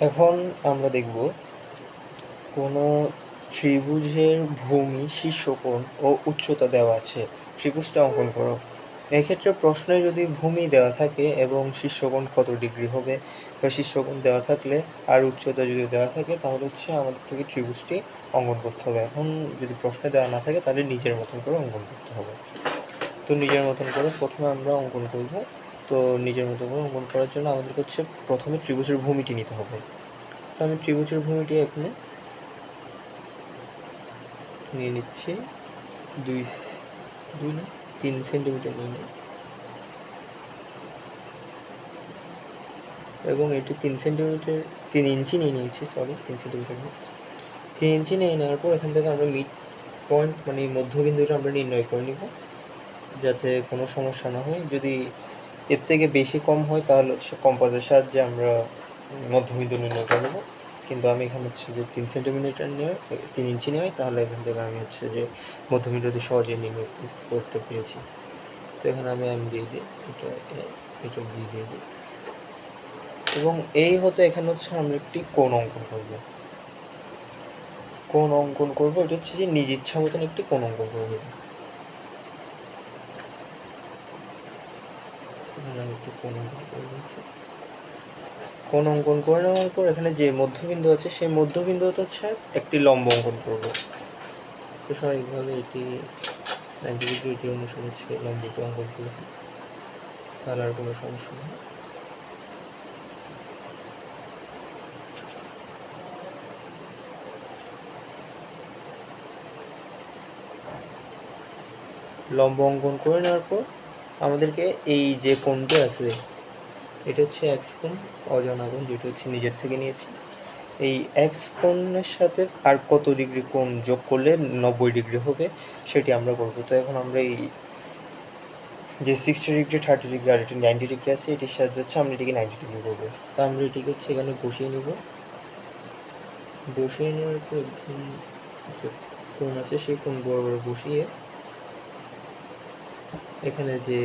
এখন আমরা দেখব কোনো ত্রিভুজের ভূমি শীর্ষকোণ ও উচ্চতা দেওয়া আছে। ত্রিভুজটা অঙ্কন করো। এক্ষেত্রে প্রশ্নে যদি ভূমি দেওয়া থাকে এবং শীর্ষকোণ কত ডিগ্রি হবে, বা শীর্ষকোণ দেওয়া থাকলে আর উচ্চতা যদি দেওয়া থাকে, তাহলে হচ্ছে আমাদের থেকে ত্রিভুজটি অঙ্কন করতে হবে। এখন যদি প্রশ্নে দেওয়া না থাকে, তাহলে নিজের মতন করে অঙ্কন করতে হবে। তো নিজের মতন করে প্রথমে আমরা অঙ্কন করব তো নিজের মতো করে অঙ্কন করার জন্য আমাদের হচ্ছে প্রথমে ত্রিভুজের ভূমিটি নিতে হবে। তো আমি ত্রিভুজের ভূমিটি এখানে নিয়ে নিচ্ছি। দুই দুই না, তিন সেন্টিমিটার নিয়ে নিই। এবং এটি তিন সেন্টিমিটার, তিন ইঞ্চি নিয়ে নিয়েছি সরি তিন সেন্টিমিটার তিন ইঞ্চি নিয়ে নেওয়ার পর এখান থেকে আমরা মিড পয়েন্ট মানে মধ্যবিন্দুটা আমরা নির্ণয় করে নিব, যাতে কোনো সমস্যা না হয়। যদি এর থেকে বেশি কম হয় তাহলে হচ্ছে কম্পাসের সাহায্যে আমরা মধ্যবিন্দু নির্ণয় করে নেব। কিন্তু আমি এখানে হচ্ছে যে তিন সেন্টিমিটার নিয়ে, তিন ইঞ্চি নেওয়াই তাহলে এখান থেকে আমি হচ্ছে যে মধ্যবিন্দুটি সহজে নির্ণয় করতে পেরেছি। তো এখানে আমি এম দিয়ে দিই, এটা এটা বি দিয়ে দিই। এবং এই হতে এখানে হচ্ছে আমরা একটি কোণ অঙ্কন করব। কোণ অঙ্কন করব, এটা হচ্ছে যে নিজ ইচ্ছা মতন একটি কোণ অঙ্কন করে এখানে আমি একটু কোণ অঙ্কন করে কোণ অঙ্কন করে নেওয়ার পর এখানে যে মধ্যবিন্দু আছে, সেই মধ্যবিন্দুটা হচ্ছে একটি লম্ব অঙ্কন করব। তো স্বাভাবিকভাবে এটি নাইনটি ডিগ্রি এটি অনুসারে হচ্ছে লম্বটি অঙ্কন করব। তাহলে আর কোনো সমস্যা নেই। লম্ব অঙ্কন করে নেওয়ার পর আমাদেরকে এই যে কোণটি আছে, এটা হচ্ছে এক্স কোণ, অজানা কোণ, যেটা হচ্ছে নিজের থেকে নিয়েছি। এই এক্স কোণের সাথে আর কত ডিগ্রি কোণ যোগ করলে নব্বই ডিগ্রি হবে, সেটি আমরা করব। তো এখন আমরা এই যে সিক্সটি ডিগ্রি থার্টি ডিগ্রি, আর এটি নাইনটি ডিগ্রি আছে, এটির সাহায্যে হচ্ছে আমরা এটিকে নাইনটি ডিগ্রি করব। তো আমরা এটিকে হচ্ছে এখানে বসিয়ে নিব। বসিয়ে নেওয়ার পর কোণ আছে, সেই কোণ বড় বসিয়ে এখানে যে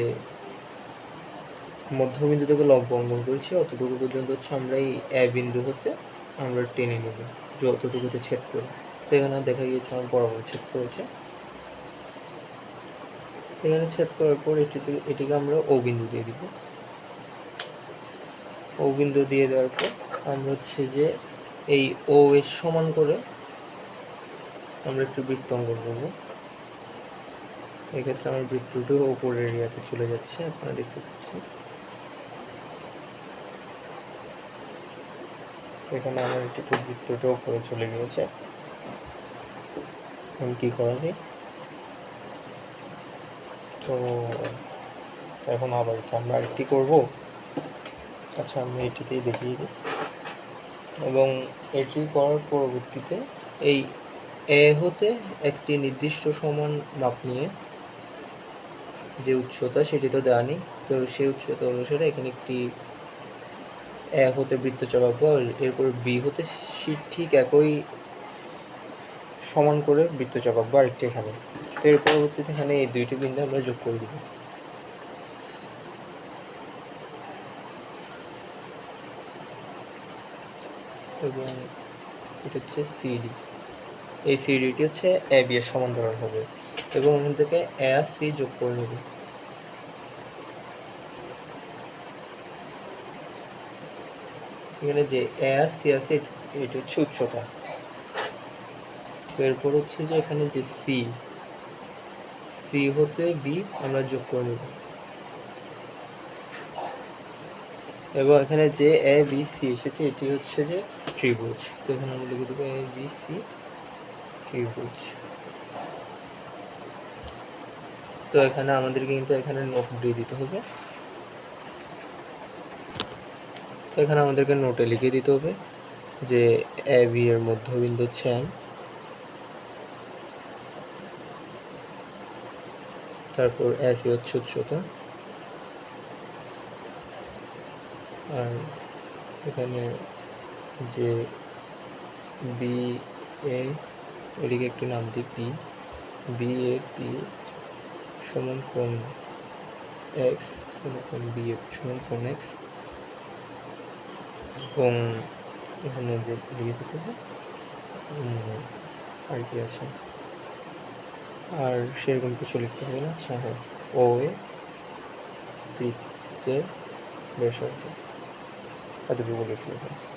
মধ্যবিন্দু থেকে লম্ব অঙ্কন করেছি, অতটুকু পর্যন্ত হচ্ছে আমরা এই এ বিন্দু হচ্ছে আমরা টেনে নেব যতটুকুতে ছেদ করে তো এখানে দেখা গিয়েছে আমার বরাবর ছেদ করেছে। এখানে ছেদ করার পর এটিতে, এটিকে আমরা ও বিন্দু দিয়ে দিব। ও বিন্দু দিয়ে দেওয়ার পর আমরা হচ্ছে যে এই ও এর সমান করে আমরা একটু বৃত্ত অঙ্কন করব। এক্ষেত্রে আমার বৃত্তটি ওপরের এরিয়াতে চলে যাচ্ছে, আপনারা দেখতে পাচ্ছেন। এখানে আমার একটি বৃত্তটা ওপরে চলে গিয়েছে। এখন কী করা যায়? তো এখন আবার কি, আমরা আরেকটি করব? আচ্ছা আমি এটিতেই দেখিয়ে দিই। এবং এটি করার পরবর্তীতে এই এ হতে একটি নির্দিষ্ট সমান মাপ নিয়ে যে উচ্চতা সেটি তো দেওয়া নেই। তো সেই উচ্চতা অনুসারে এখানে একটি এ হতে বৃত্তচাপ আঁকবো আর এরপর বি হতে ঠিক একই সমান করে বৃত্তচাপ আঁকবো আরেকটি এখানে। তো এর পরবর্তীতে এখানে এই দুইটি বিন্দু আমরা যোগ করে দিব। এবং এটা হচ্ছে সিডি এই সিডিটি হচ্ছে এ বি এর সমান্তরাল হবে। এবং এখান থেকে আর সি যোগ করে নেব। এখানে যে আর সি আছে, এটা হচ্ছে উচ্চতা। তো এরপর হচ্ছে যে এখানে যে সি সি হতে বি আমরা যোগ করে নেব। এবং এখানে যে এ, বি, সি এসেছে, এটি হচ্ছে যে ত্রিভুজ। তো এখানে আমরা লিখে দেবো এ, বি, সি ত্রিভুজ। তো এখানে আমাদেরকে কিন্তু এখানে নোট দিয়ে দিতে হবে। তো এখানে আমাদেরকে নোটে লিখে দিতে হবে যে এ বি এর মধ্যবিন্দু M তারপর এসি হচ্ছে উচ্চতা। আর এখানে যে বি এ এদিকে একটু নাম দিই পি বি এ পি সমান কোণ এক্স কোণ বি এ সমান কোণ এক্স। এবং এখানে যে লিখে দিতে হবে আর কি আছে। আর সেরকম কিছু লিখতে হবে না আচ্ছা হ্যাঁ ও এ বৃত্তের ব্যাসার্ধ। এতটুকু লিখলে হয়